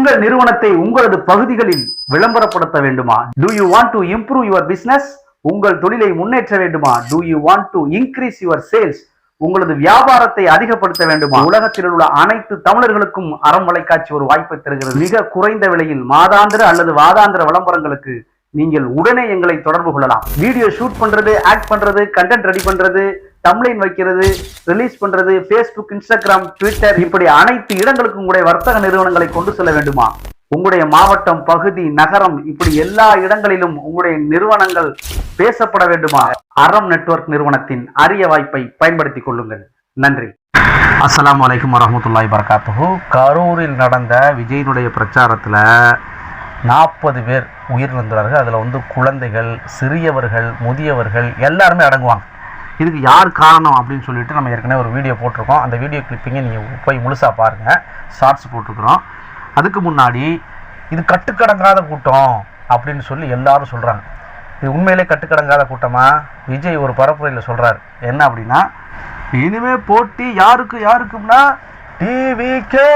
உங்கள் நிறுவனத்தை உங்களது பகுதிகளில் விளம்பரப்படுத்த வேண்டுமா? Do you want to improve your business உங்கள் தொழிலை முன்னேற்ற வேண்டுமா? Do you want to increase your sales உங்களது வியாபாரத்தை அதிகப்படுத்த வேண்டுமா? உலகத்தில் உள்ள அனைத்து தமிழர்களுக்கும் அறம் வலைக்காட்சி ஒரு வாய்ப்பை தருகிறது. மிக குறைந்த விலையில் மாதாந்திர அல்லது வாதாந்திர விளம்பரங்களுக்கு நீங்கள் உடனே எங்களை தொடர்பு கொள்ளலாம். வீடியோ ஷூட் பண்றது ஆக்ட் பண்றது கண்டென்ட் ரெடி பண்றது தம்ப்ளைன் வைக்கிறது ரிலீஸ் பண்றது ஃபேஸ்புக் இன்ஸ்டாகிராம் ட்விட்டர் இப்படி அனைத்து இடங்களுக்கும் உங்களுடைய வர்த்தக நிறுவனங்களை கொண்டு செல்ல வேண்டுமா? உங்களுடைய மாவட்டம் பகுதி நகரம் இப்படி எல்லா இடங்களிலும் உங்களுடைய நிறுவனங்கள் பேசப்பட வேண்டுமா? அறம் நெட்வொர்க் நிறுவனத்தின் அரிய வாய்ப்பை பயன்படுத்திக் கொள்ளுங்கள். நன்றி. அஸ்லாம் வலைக்கம் வரமத்துல்லாய் வரகாத்தோ கரூரில் நடந்த விஜயனுடைய பிரச்சாரத்தில் நாற்பது பேர் உயிரிழந்துள்ளார்கள். அதில் வந்து குழந்தைகள் சிறியவர்கள் முதியவர்கள் எல்லாருமே அடங்குவாங்க. இதுக்கு யார் காரணம் அப்படின்னு சொல்லிட்டு நம்ம ஏற்கனவே ஒரு வீடியோ போட்டிருக்கோம். அந்த வீடியோ கிளிப்பிங்கை நீங்கள் போய் முழுசாக பாருங்கள் ஷார்ட்ஸ் போட்டிருக்கிறோம். அதுக்கு முன்னாடி இது கட்டுக்கடங்காத கூட்டம் அப்படின்னு சொல்லி எல்லாரும் சொல்கிறாங்க இது உண்மையிலே கட்டுக்கடங்காத கூட்டமாக விஜய் ஒரு பரப்புரையில் சொல்கிறார் என்ன அப்படின்னா இனிமே போட்டி யாருக்கு யாருக்கும்னா டிவிகே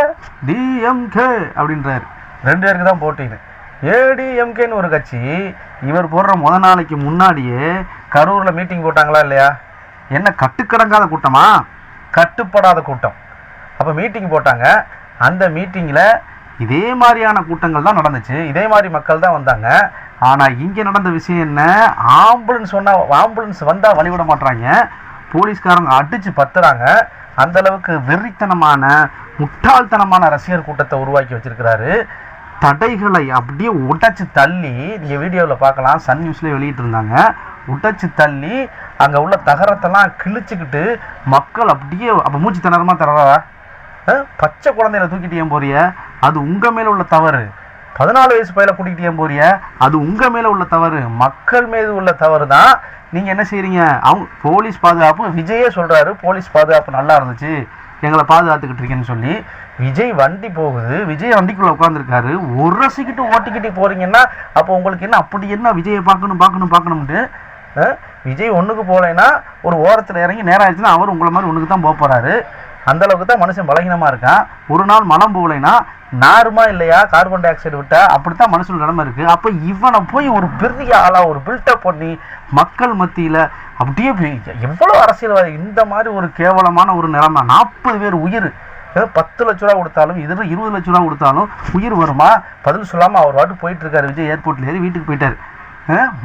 டிஎம்கே அப்படின்றாரு. ரெண்டு பேருக்கு தான் போட்டின்னு. ஏடிஎம்கேன்னு ஒரு கட்சி இவர் போடுற முத நாளைக்கு முன்னாடியே கரூரில் மீட்டிங் போட்டாங்களா இல்லையா? என்ன கட்டுக்கடங்காத கூட்டமா? கட்டுப்படாத கூட்டம். அப்போ மீட்டிங் போட்டாங்க. அந்த மீட்டிங்கில் இதே மாதிரியான கூட்டங்கள் தான் நடந்துச்சு. இதே மாதிரி மக்கள் தான் வந்தாங்க. ஆனால் இங்கே நடந்த விஷயம் என்ன? ஆம்புலன்ஸ் சொன்னால் ஆம்புலன்ஸ் வந்தால் வழிவிட மாட்டுறாங்க போலீஸ்காரங்க அடித்து பத்துறாங்க. அந்த அளவுக்கு வெறித்தனமான முட்டாள்தனமான ரசிகர் கூட்டத்தை உருவாக்கி வச்சிருக்கிறாரு. தடைகளை அப்படியே உடைச்சு தள்ளி நீங்கள் வீடியோவில் பார்க்கலாம். சன் நியூஸ்லேயே வெளியிட்டு இருந்தாங்க உடைச்சி தள்ளி அங்கே உள்ள தகரத்தெல்லாம் கிழிச்சுக்கிட்டு மக்கள் அப்படியே அப்போ மூச்சு திணறமாக தரவா பச்சை குழந்தையில தூக்கிட்டு ஏன் போறிய? அது உங்கள் மேலே உள்ள தவறு. பதினாலு வயசு பையில கூட்டிகிட்டு ஏன் போறிய? அது உங்கள் மேலே உள்ள தவறு. மக்கள் மீது உள்ள தவறு தான். நீங்கள் என்ன செய்கிறீங்க அவங்க போலீஸ் பாதுகாப்பு விஜயே சொல்கிறாரு போலீஸ் பாதுகாப்பு நல்லா இருந்துச்சு. எங்களை பாதுகாத்துக்கிட்டு இருக்கேன்னு சொல்லி விஜய் வண்டி போகுது. விஜய் வண்டிக்குள்ளே உட்காந்துருக்காரு உரசிக்கிட்டு ஓட்டிக்கிட்டு போகிறீங்கன்னா அப்போ உங்களுக்கு என்ன அப்படி என்ன விஜயை பார்க்கணும் பார்க்கணும் பார்க்கணும்ட்டு விஜய் ஒன்றுக்கு போகலைன்னா ஒரு ஓரத்தில் இறங்கி நேரம் ஆயிடுச்சுன்னா அவர் உங்களை மாதிரி ஒன்றுக்கு தான் போக போகிறாரு அந்த அளவுக்கு தான் மனுஷன் பலகீனமாக இருக்கான். ஒரு நாள் மலம் போகலைன்னா நாருமா இல்லையா? கார்பன் டை ஆக்சைடு விட்டா? அப்படித்தான் மனுஷன் நிலமை இருக்குது அப்போ இவனை போய் ஒரு பெரிய ஆளாக ஒரு பில்டப் பண்ணி மக்கள் மத்தியில் அப்படியே போய் எவ்வளோ அரசியல்வாதி இந்த மாதிரி ஒரு கேவலமான ஒரு நிலைமை. நாற்பது பேர் உயிர். பத்து லட்ச ரூபா கொடுத்தாலும் இதில் இருபது லட்ச ரூபா கொடுத்தாலும் உயிர் வருமா? பதில் சொல்லாமல் அவர் வாட்டு போயிட்டு இருக்காரு விஜய் ஏர்போர்ட்ல ஏறி வீட்டுக்கு போயிட்டார்.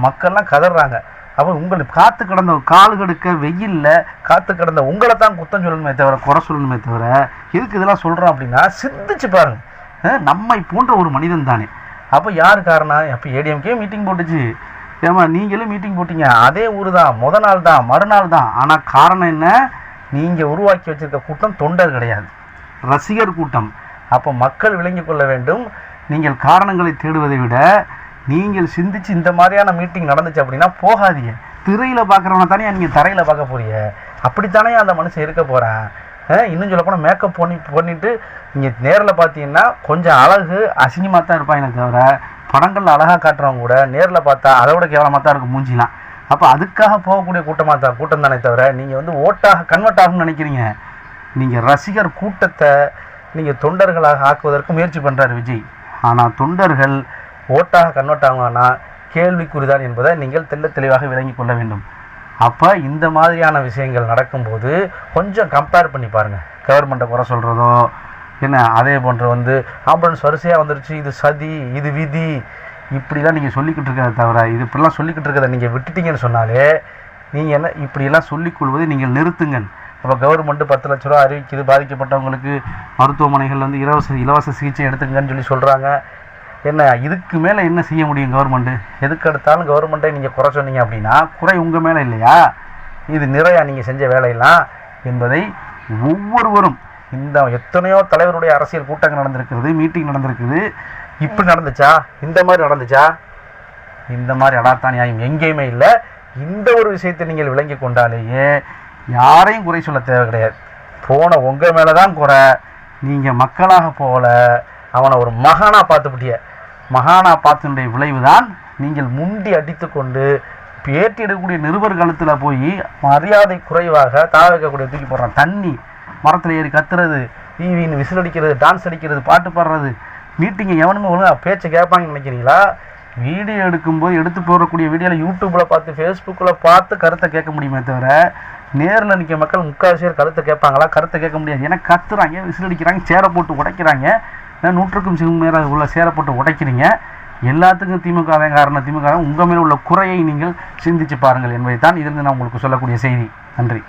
மக்கள்லாம் கதறாங்க. அப்போ உங்களை காத்து கிடந்த கால் கடுக்க வெயில்ல காத்து கிடந்த உங்களை தான் குத்தம் சொல்லணுமே தவிர குறை சொல்லணுமே தவிர எதுக்கு இதெல்லாம் சொல்கிறோம் அப்படின்னா சிந்திச்சு பாருங்கள் நம்மை போன்ற ஒரு மனிதன் தானே. அப்போ யார் காரணம்? அப்போ ஏடிஎம்கே மீட்டிங் போட்டுச்சு. ஏமா நீங்களும் மீட்டிங் போட்டீங்க. அதே ஊர் தான் முத நாள் தான் மறுநாள் தான். ஆனால் காரணம் என்ன? நீங்கள் உருவாக்கி வச்சிருக்க கூட்டம் தொண்டர் கிடையாது. ரசிகர் கூட்டம். அப்போ மக்கள் விளங்கி கொள்ள வேண்டும். நீங்கள் காரணங்களை தேடுவதை விட நீங்கள் சிந்திச்சு இந்த மாதிரியான மீட்டிங் நடந்துச்சு அப்படின்னா போகாதீங்க. திரையில் பார்க்குறவன தானே நீங்கள் தரையில் பார்க்க போறீங்க. அப்படித்தானே அந்த மனுஷன் இருக்க போகிறேன் இன்னும் சொல்ல போனால் மேக்கப் பண்ணி பண்ணிட்டு நீங்கள் நேரில் பார்த்தீங்கன்னா கொஞ்சம் அழகு அசிங்கமாக தான் இருப்பாங்க தவிர படங்களில் அழகாக காட்டுறவங்க கூட நேரில் பார்த்தா அதை விட கேவலமாக தான் இருக்கும் மூஞ்சிலாம். அப்போ அதுக்காக போகக்கூடிய கூட்டமாக தான் கூட்டம் தானே தவிர நீங்கள் வந்து ஓட்டாக கன்வெர்ட் ஆகும்னு நினைக்கிறீங்க. நீங்கள் ரசிகர் கூட்டத்தை நீங்கள் தொண்டர்களாக ஆக்குவதற்கு முயற்சி பண்ணுறாரு விஜய். ஆனால் தொண்டர்கள் ஓட்டாக கன்வெர்ட் கேள்விக்குறிதான் என்பதை நீங்கள் தெள்ள தெளிவாக விளங்கிக் கொள்ள வேண்டும். அப்போ இந்த மாதிரியான விஷயங்கள் நடக்கும்போது கொஞ்சம் கம்பேர் பண்ணி பாருங்கள் கவர்மெண்ட்டை குறை சொல்கிறதோ என்ன அதே போன்று வந்து ஆம்புலன்ஸ் வரிசையாக வந்துருச்சு இது சதி இது விதி இப்படிலாம் நீங்கள் சொல்லிக்கிட்டு இருக்கிறத தவிர இது இப்படிலாம் சொல்லிக்கிட்டு இருக்கிறத நீங்கள் விட்டுட்டீங்கன்னு சொன்னாலே நீங்கள் என்ன இப்படியெல்லாம் சொல்லிக்கொள்வதை நீங்கள் நிறுத்துங்கள். அப்போ கவர்மெண்ட்டு பத்து லட்ச ரூபா அறிவிக்குது பாதிக்கப்பட்டவங்களுக்கு மருத்துவமனைகள் வந்து இலவச இலவச சிகிச்சை எடுத்துங்கன்னு சொல்லி சொல்கிறாங்க என்ன இதுக்கு மேலே என்ன செய்ய முடியும் கவர்மெண்ட்டு எதுக்கு எடுத்தாலும் கவர்மெண்ட்டை நீங்கள் குறை சொன்னீங்க அப்படின்னா குறை உங்கள் மேலே இல்லையா? இது நிறையா நீங்கள் செஞ்ச வேலையெல்லாம் என்பதை ஒவ்வொருவரும் இந்த எத்தனையோ தலைவருடைய அரசியல் கூட்டங்கள் நடந்திருக்கிறது மீட்டிங் நடந்திருக்குது. இப்படி நடந்துச்சா? இந்த மாதிரி நடந்துச்சா? இந்த மாதிரி அடாத்தா நியாயம் எங்கேயுமே இல்லை. இந்த ஒரு விஷயத்தை நீங்கள் விளங்கி கொண்டாலேயே யாரையும் குறை சொல்ல தேவை கிடையாது. போன உங்கள் மேலே தான் குறை. நீங்கள் மக்களாக போகல. அவனை ஒரு மகானா பார்த்துப்பிட்டிய மகானா பார்த்தனுடைய விளைவு தான் நீங்கள் முண்டி அடித்துக்கொண்டு பேட்டி எடுக்கக்கூடிய நிருபர் காலத்தில் போய் மரியாதை குறைவாக தாழ வைக்கக்கூடிய தூக்கி போடுறான். தண்ணி மரத்தில் ஏறி கத்துறது டிவின்னு விசில் அடிக்கிறது டான்ஸ் அடிக்கிறது பாட்டு பாடுறது மீட்டிங்கை எவனுமே ஒழுங்கா பேச்சை கேட்பாங்கன்னு நினைக்கிறீங்களா? வீடியோ எடுக்கும்போது எடுத்து போடக்கூடிய வீடியோவில் யூடியூப்பில் பார்த்து ஃபேஸ்புக்கில் பார்த்து கருத்தை கேட்க முடியுமே தவிர நேரில் நிற்க மக்கள் முக்கால் பேர் கருத்தை கேட்பாங்களா? கருத்தை கேட்க முடியாது. ஏன்னா கத்துறாங்க விசில் அடிக்கிறாங்க சேரை போட்டு உடைக்கிறாங்க. நூற்றுக்கும் சிறு உள்ள சேரப்பட்டு உடைக்கிறீங்க? எல்லாத்துக்கும் திமுக தான் காரணம் திமுக உங்கள் மேல் உள்ள குறையை நீங்கள் சிந்திச்சு பாருங்கள் என்பதை தான் இதிலிருந்து நான் உங்களுக்கு சொல்லக்கூடிய செய்தி. நன்றி.